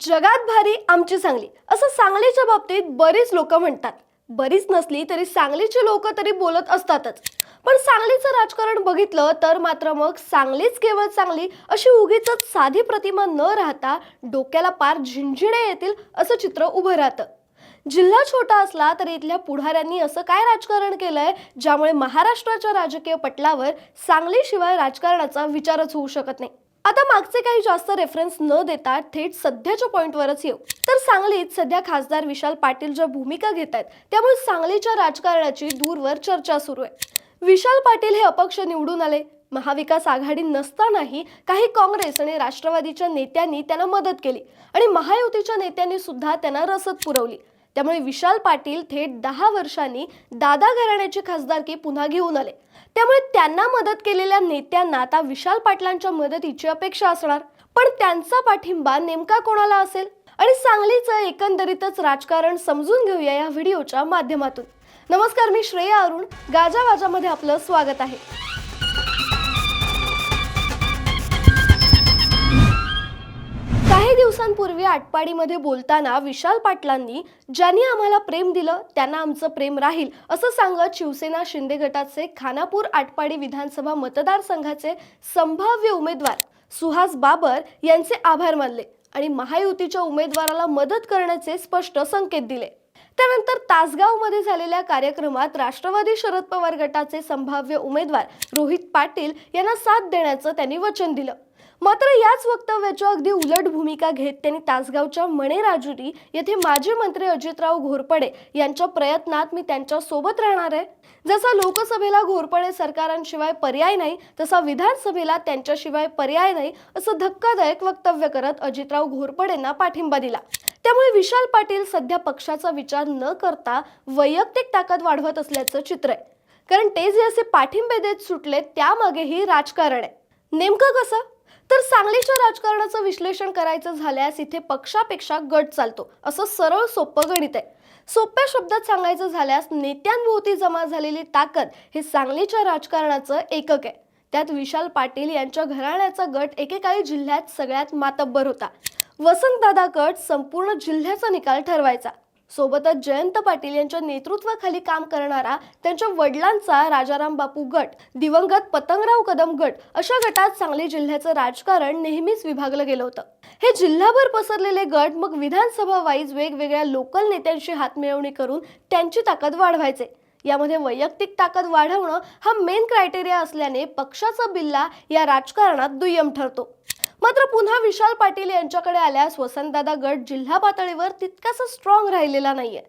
जगात भारी आमची सांगली. असं सांगलीच्या बाबतीत बरीच लोक म्हणतात. बरीच नसली तरी सांगलीची लोक तरी बोलत असतातच. पण सांगलीचं राजकारण बघितलं तर मात्र मग सांगलीच केवळ चांगली अशी उगीच साधी प्रतिमा न राहता डोक्याला पार झिंझिणे येतील असं चित्र उभं राहतं. जिल्हा छोटा असला तरी इथल्या पुढाऱ्यांनी असं काय राजकारण केलंय ज्यामुळे महाराष्ट्राच्या राजकीय पटलावर सांगलीशिवाय राजकारणाचा विचारच होऊ शकत नाही. आता मागचे काही जास्त रेफरन्स न देता थेट सध्याच्या पॉईंटवरच येऊ. तर सांगलीत सध्या खासदार विशाल पाटील ज्या भूमिका घेत आहेत त्यामुळे सांगलीच्या राजकारणाची दूरवर चर्चा सुरू आहे. विशाल पाटील हे अपक्ष निवडून आले. महाविकास आघाडी नसतानाही काही काँग्रेस आणि राष्ट्रवादीच्या नेत्यांनी त्यांना मदत केली आणि महायुतीच्या नेत्यांनी सुद्धा त्यांना रसद पुरवली. त्यामुळे विशाल पाटील थेट दहा वर्षांनी दादा घराण्याची खासदारकी पुन्हा घेऊन आले. त्यामुळे त्यांना मदत केलेल्या नेत्यांना आता विशाल पाटलांच्या मदतीची अपेक्षा असणार. पण त्यांचा पाठिंबा नेमका कोणाला असेल? आणि सांगलीचं एकंदरीतच राजकारण समजून घेऊया या व्हिडिओच्या माध्यमातून. नमस्कार मी श्रेया अरुण. गाजावाजामध्ये आपलं स्वागत आहे. दिवसांपूर्वी आटपाडीमध्ये बोलताना विशाल पाटलांनी ज्यांनी आम्हाला प्रेम दिलं त्यांना आमचं प्रेम राहील असं सांगत शिवसेना शिंदे गटाचे खानापूर आटपाडी विधानसभा मतदारसंघाचे संभाव्य उमेदवार सुहास बाबर यांचे आभार मानले आणि महायुतीच्या उमेदवाराला मदत करण्याचे स्पष्ट संकेत दिले. त्यानंतर तासगावमध्ये झालेल्या कार्यक्रमात राष्ट्रवादी शरद पवार गटाचे संभाव्य उमेदवार रोहित पाटील यांना साथ देण्याचं त्यांनी वचन दिलं. मात्र याच वक्तव्याच्या अगदी उलट भूमिका घेत त्यांनी तासगावच्या मणे राजुरी येथे माजी मंत्री अजितराव घोरपडे यांच्या प्रयत्नात मी त्यांच्यासोबत राहणार आहे. जसा लोकसभेला घोरपडे सरकारांशिवाय पर्याय नाही तसा विधानसभेला त्यांच्याशिवाय पर्याय नाही असं धक्कादायक वक्तव्य करत अजितराव घोरपडेंना पाठिंबा दिला. त्यामुळे विशाल पाटील सध्या पक्षाचा विचार न करता वैयक्तिक ताकद वाढवत असल्याचं चित्र आहे. कारण ते जे असे पाठिंबे देत सुटले त्यामागेही राजकारण आहे. नेमकं कसं? तर सांगलीच्या राजकारणाचं विश्लेषण करायचं झाल्यास इथे पक्षापेक्षा गट चालतो. असं सरळ सोपं गणित आहे. सोप्या शब्दात सांगायचं झाल्यास नेत्यांभोवती जमा झालेली ताकद हे सांगलीच्या राजकारणाचं एकक आहे. त्यात विशाल पाटील यांच्या घराण्याचा गट एकेकाळी जिल्ह्यात सगळ्यात मातब्बर होता. वसंतदादा गट संपूर्ण जिल्ह्याचा निकाल ठरवायचा. सोबतच जयंत पाटील यांच्या नेतृत्वाखाली काम करणारा त्यांच्या वडिलांचा राजाराम बापू गट दिवंगत पतंगराव कदम गट अशा गटात सांगली जिल्ह्याचं राजकारण नेहमीच विभागलं गेलं होतं. हे जिल्हाभर पसरलेले गट मग विधानसभा वाईज वेगवेगळ्या लोकल नेत्यांशी हातमिळवणी करून त्यांची ताकद वाढवायचे. यामध्ये वैयक्तिक ताकद वाढवणं हा मेन क्रायटेरिया असल्याने पक्षाचा बिल्ला या राजकारणात दुय्यम ठरतो. मात्र पुन्हा विशाल पाटील यांच्याकडे आल्यास वसंतदादा गट जिल्हा पातळीवर तितकासा स्ट्रॉंग राहिलेला नाहीये.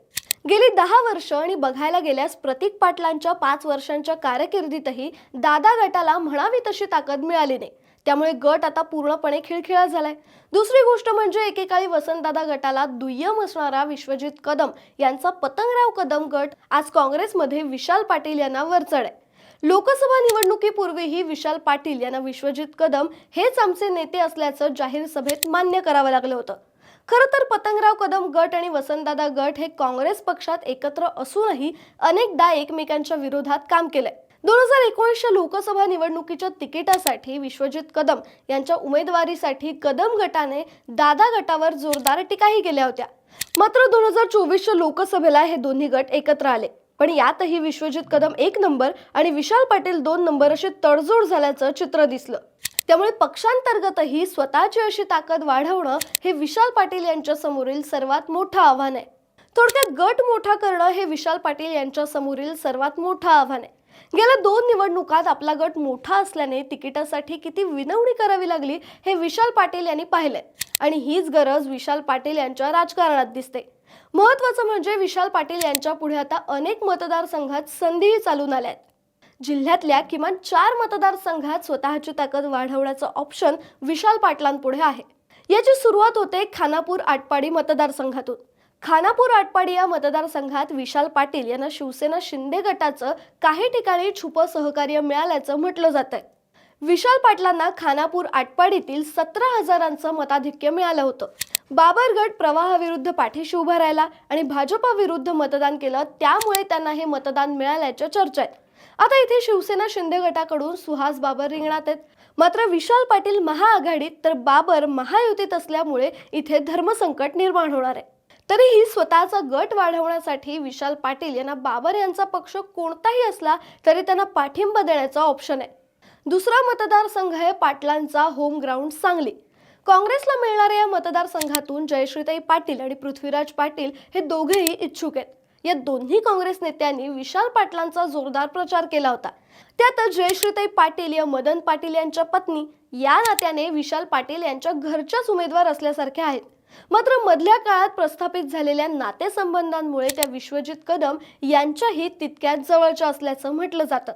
गेली दहा वर्ष आणि बघायला गेल्यास प्रतीक पाटलांच्या पाच वर्षांच्या कारकिर्दीतही दादा गटाला म्हणावी तशी ताकद मिळाली नाही. त्यामुळे गट आता पूर्णपणे खिळखिळा झालाय. दुसरी गोष्ट म्हणजे एकेकाळी वसंतदादा गटाला दुय्यम असणारा विश्वजित कदम यांचा पतंगराव कदम गट आज काँग्रेसमध्ये विशाल पाटील यांना वरचढ आहे लोकसभा निवडणुकीपूर्वीही विशाल पाटील यांना विश्वजित कदम हेच आमचे नेते असल्याचं जाहीर सभेत मान्य करावं लागलं होतं. खरं तर पतंगराव कदम गट आणि वसंतदादा गट हे काँग्रेस पक्षात एकत्र असूनही अनेकदा एकमेकांच्या विरोधात काम केलंय. दोन हजार एकोणीसच्या लोकसभा निवडणुकीच्या तिकिटासाठी विश्वजित कदम यांच्या उमेदवारीसाठी कदम गटाने दादा गटावर जोरदार टीकाही केल्या होत्या. मात्र दोन हजार चोवीसच्या लोकसभेला हे दोन्ही गट एकत्र आले. पण यातही विश्वजित कदम एक नंबर आणि विशाल पाटील दोन नंबर अशी तडजोड झाल्याचं चित्र दिसलं. त्यामुळे पक्षांतर्गतही स्वतःची अशी ताकद वाढवणं हे विशाल पाटील यांच्या समोरील सर्वात मोठं आव्हान आहे. थोडक्यात गट मोठा करणं हे विशाल पाटील यांच्या समोरील सर्वात मोठं आव्हान आहे. गेल्या दोन निवडणुकात आपला गट मोठा असल्याने तिकिटासाठी किती विनवणी करावी लागली हे विशाल पाटील यांनी पाहिलंय. आणि हीच गरज विशाल पाटील यांच्या राजकारणात दिसते. महत्वाचं म्हणजे विशाल पाटील यांच्या पुढे आता अनेक मतदारसंघात संधीही चालून आल्या आहेत जिल्ह्यातल्या किमान चार मतदारसंघात स्वतःची ताकद वाढवण्याचं ऑप्शन विशाल पाटलांपुढे आहे. याची सुरुवात होते खानापूर आटपाडी मतदारसंघातून. खानापूर आटपाडी या मतदारसंघात विशाल पाटील यांना शिवसेना शिंदे गटाचं काही ठिकाणी छुपं सहकार्य मिळाल्याचं म्हटलं जात आहे विशाल पाटलांना खानापूर आटपाडीतील सतरा हजारांचं मताधिक्य मिळालं होतं. बाबर गट प्रवाहाविरुद्ध पाठीशी उभा राहिला आणि भाजपाविरुद्ध मतदान केलं त्यामुळे त्यांना हे मतदान मिळाल्याच्या चर्चा आहेत. आता इथे शिवसेना शिंदे गटाकडून सुहास बाबर रिंगणात आहेत. मात्र विशाल पाटील महाआघाडीत तर बाबर महायुतीत असल्यामुळे इथे धर्मसंकट निर्माण होणार आहे. तरीही स्वतःचा गट वाढवण्यासाठी विशाल पाटील यांना बाबर यांचा पक्ष कोणताही असला तरी त्यांना पाठिंबा देण्याचा ऑप्शन आहे. दुसरा मतदारसंघ आहे पाटलांचा होम ग्राउंड सांगली. काँग्रेसला मिळणाऱ्या या मतदारसंघातून जयश्रीताई पाटील आणि पृथ्वीराज पाटील हे दोघेही इच्छुक आहेत. या दोन्ही काँग्रेस नेत्यांनी विशाल पाटलांचा जोरदार प्रचार केला होता. त्यात जयश्रीताई पाटील या मदन पाटील यांच्या पत्नी या नात्याने विशाल पाटील यांच्या घरच्याच उमेदवार असल्यासारख्या आहेत. मात्र मधल्या काळात प्रस्थापित झालेल्या नातेसंबंधांमुळे त्या विश्वजित कदम यांच्याही तितक्याच जवळच्या असल्याचं म्हटलं जातं.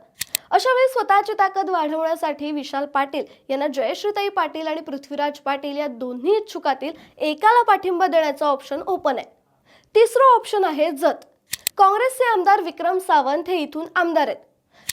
अशा वेळी स्वतःची ताकद वाढवण्यासाठी विशाल पाटील यांना जयश्रीताई पाटील आणि पृथ्वीराज पाटील या दोन्ही इच्छुकातील एकाला पाठिंबा देण्याचा ऑप्शन ओपन आहे. तिसरं ऑप्शन आहे जत. काँग्रेसचे आमदार विक्रम सावंत हे इथून आमदार आहेत.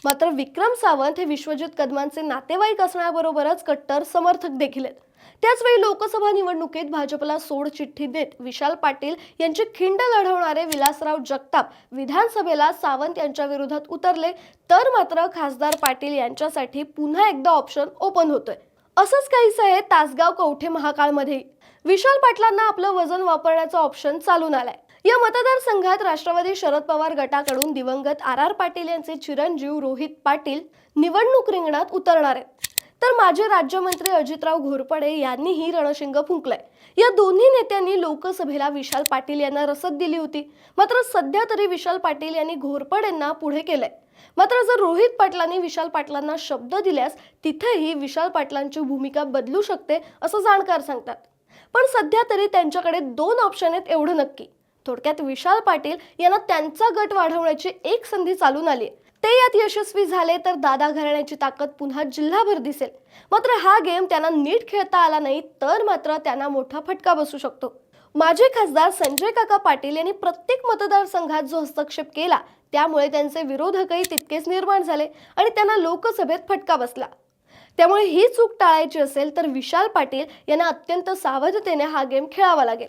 मात्र विक्रम सावंत हे विश्वजित कदमांचे नातेवाईक असण्याबरोबरच कट्टर समर्थक देखील आहेत. त्याचवेळी लोकसभा निवडणुकीत भाजपला सोड चिठ्ठी देत विशाल पाटील यांची खिंड लढवणारे विलासराव जगताप विधानसभेला सावंत यांच्या विरोधात उतरले तर मात्र खासदार पाटील यांच्यासाठी पुन्हा एकदा ऑप्शन ओपन होतोय. असंच काहीच आहे तासगाव कवठे महाकाळमध्ये विशाल पाटलांना आपलं वजन वापरण्याचा ऑप्शन चालून आलाय. या मतदारसंघात राष्ट्रवादी शरद पवार गटाकडून दिवंगत आर आर पाटील यांचे चिरंजीव रोहित पाटील निवडणूक रिंगणात उतरणार आहेत. तर माजी राज्यमंत्री अजितराव घोरपडे यांनीही रणशिंग फुंकलंय. या दोन्ही नेत्यांनी लोकसभेला विशाल पाटील यांना रसद दिली होती. मात्र सध्या तरी विशाल पाटील यांनी घोरपडेंना पुढे केलंय. मात्र जर रोहित पाटलांनी विशाल पाटलांना शब्द दिल्यास तिथेही विशाल पाटलांची भूमिका बदलू शकते असं जाणकार सांगतात. पण सध्या तरी त्यांच्याकडे दोन ऑप्शन आहेत एवढं नक्की. थोडक्यात विशाल पाटील यांना त्यांचा गट वाढवण्याची एक संधी चालून आली आहे ते यात यशस्वी झाले तर दादा घराण्याची ताकद पुन्हा जिल्हाभर दिसेल. मात्र हा गेम त्यांना नीट खेळता आला नाही तर मात्र त्यांना मोठा फटका बसू शकतो. माजी खासदार संजय काका पाटील यांनी प्रत्येक मतदारसंघात जो हस्तक्षेप केला त्यामुळे त्यांचे विरोधकही तितकेच निर्माण झाले आणि त्यांना लोकसभेत फटका बसला. त्यामुळे ही चूक टाळायची असेल तर विशाल पाटील यांना अत्यंत सावधतेने हा गेम खेळावा लागेल.